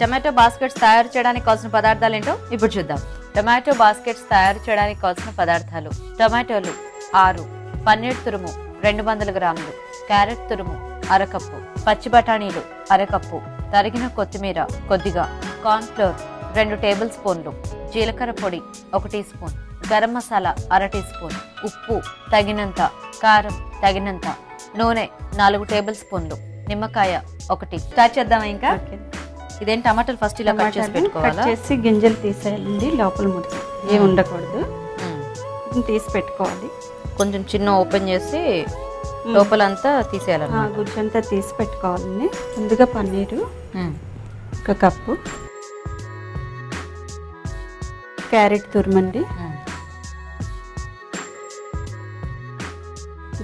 Tomato baskets తయారు చేయడానికి కావాల్సిన పదార్థాలు ఏంటో ఇప్పుడు చూద్దాం. టమాటో బాస్కెట్స్ తయారు చేయడానికి కావాల్సిన పదార్థాలు. టమాటోలు ఆరు పన్నీర్ తురుము రెండు వందల గ్రాములు క్యారెట్ తురుము అరకప్పు పచ్చి బఠానీలు అరకప్పు తరిగిన కొత్తిమీర కొద్దిగా కార్న్ఫ్లోర్ రెండు టేబుల్ స్పూన్లు జీలకర్ర పొడి ఒక టీ స్పూన్ గరం మసాలా అర టీ స్పూన్ ఉప్పు తగినంత కారం తగినంత నూనె నాలుగు టేబుల్ స్పూన్లు నిమ్మకాయ ఒకటి. స్టార్ట్ చేద్దామా ఇంకా? ఇదేం టమాటాలు ఫస్ట్ ఇలా కట్ చేసి పెట్టుకోవాలా? చేసి గింజలు తీసేయాలండి లోపల మురికి ఏమి ఉండకూడదు. తీసి పెట్టుకోవాలి. కొంచెం చిన్న ఓపెన్ చేసి లోపలంతా తీసేయాలన్నమాట. గుజ్జంతా తీసి పెట్టుకోవాలండి. ముందుగా పన్నీరు. ఒక కప్పు క్యారెట్ తురుమండి.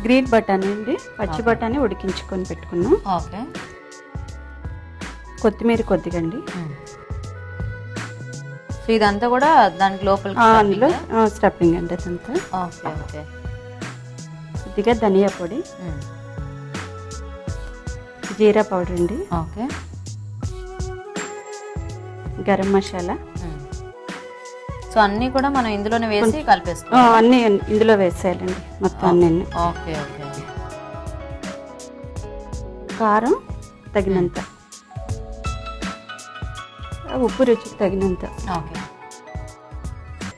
గ్రీన్ బఠానీ అండి. పచ్చి బఠానీ ఉడికించుకొని పెట్టుకున్నాం. ఓకే. కొత్తిమీర కొద్దిగా అండి. సో ఇదంతా కూడా దానికి లోపల అందులో స్టఫింగ్ అండి అదంతా. Okay okay. కొద్దిగా ధనియా పొడి. జీరా పౌడర్ అండి. ఓకే. గరం మసాలా. సో అన్నీ కూడా మనం ఇందులోనే వేసి ఆ, కలిపేసుకోవాలి. అన్నీ ఇందులో వేసేయాలండి మొత్తం అన్నీ ఓకే ఓకే. కారం తగినంత. ఉప్పు రుచికి తగినంత ఓకే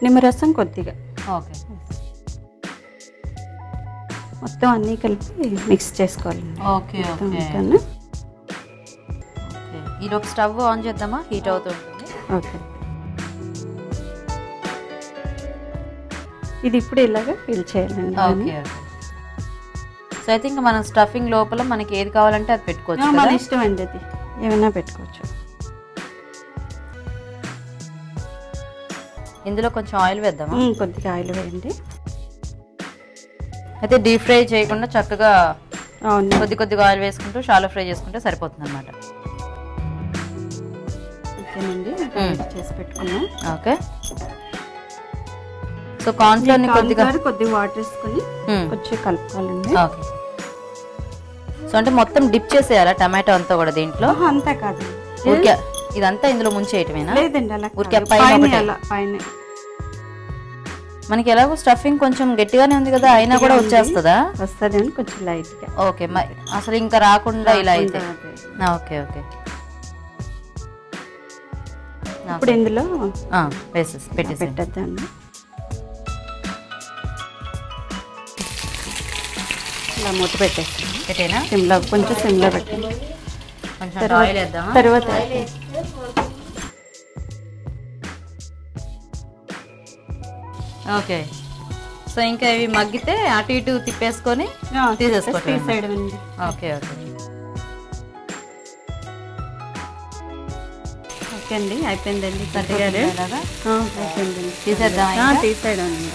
నిమ్మరసం కొద్దిగా ఓకే మొత్తం అన్నీ కలిపి మిక్స్ చేసుకోవాలండి ఓకే ఓకే ఈలోపు స్టవ్ ఆన్ చేద్దామా హీట్ అవుతుంటుంది ఓకే ఇది ఇప్పుడు ఇలాగా ఫిల్ చేయాలండి ఓకే సో అయితే ఇంకా మనం స్టఫింగ్ లోపల మనకి ఏది కావాలంటే అది పెట్టుకోవచ్చు మన? ఇష్టం అండి అది. ఏమైనా పెట్టుకోవచ్చు. ఇందులో కొంచెం ఆయిల్ వేద్దామా? కొద్దిగా ఆయిల్ వేయండి. అయితే డీప్ ఫ్రై చేయకుండా చక్కగా అవును. కొద్ది కొద్దిగా ఆయిల్ వేసుకుంటూ షాలో ఫ్రై చేసుకుంటే సరిపోతుంది అనమాట ఓకేనండి చేసి పెట్టుకున్నాం. ఓకే. సో కార్న్ఫ్లోర్ కొద్దిగా కొద్దిగా వాటర్ వేసుకొని. కొంచెం కలుపుకోవాలండి. ఓకే. సో అంటే మొత్తం డిప్ చేసేయాలా టమాటో అంతా కూడా దీంట్లో? అంతా కాదు. ఊరికే ఇదంతా ఇందులో ముంచేయటమేనా? లేదండి అలా ఊరికే కాదు. పైన పైన ఒకటే. అలా పైన. మనకి ఎలాగో స్టఫింగ్ కొంచెం గట్టిగానే ఉంది కదా అయినా కూడా వచ్చేస్తుందా? వస్తుంది అని కొంచెం లైట్ ఓకే అసలు ఇంకా రాకుండా ఇలా అయితే. Okay okay. ఇప్పుడు ఇందులో వేసేసి పెట్టేసి ఇలా మూత పెట్టేస్తాను పెట్టేనా? సిమ్లో కొంచెం సిమ్లో పెట్టండి. కొంచెం ఆయిల్ వేద్దామా తర్వాత ఓకే. సో ఇంకా ఇవి మగ్గితే అటు ఇటు తిప్పేసుకొని అండి ఓకే ఓకే. ఓకే అండి అయిపోయిందండి. అయిపోయిందండి. ఇంకా? తీసేయడం అండి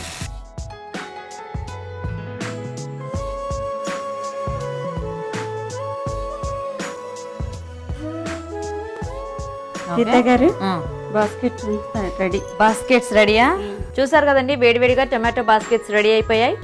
సీత గారు ఆ. Basket ready. బాస్కెట్స్ రెడీయా? చూసారు కదండి వేడివేడిగా టొమాటో బాస్కెట్స్ రెడీ అయిపోయాయి.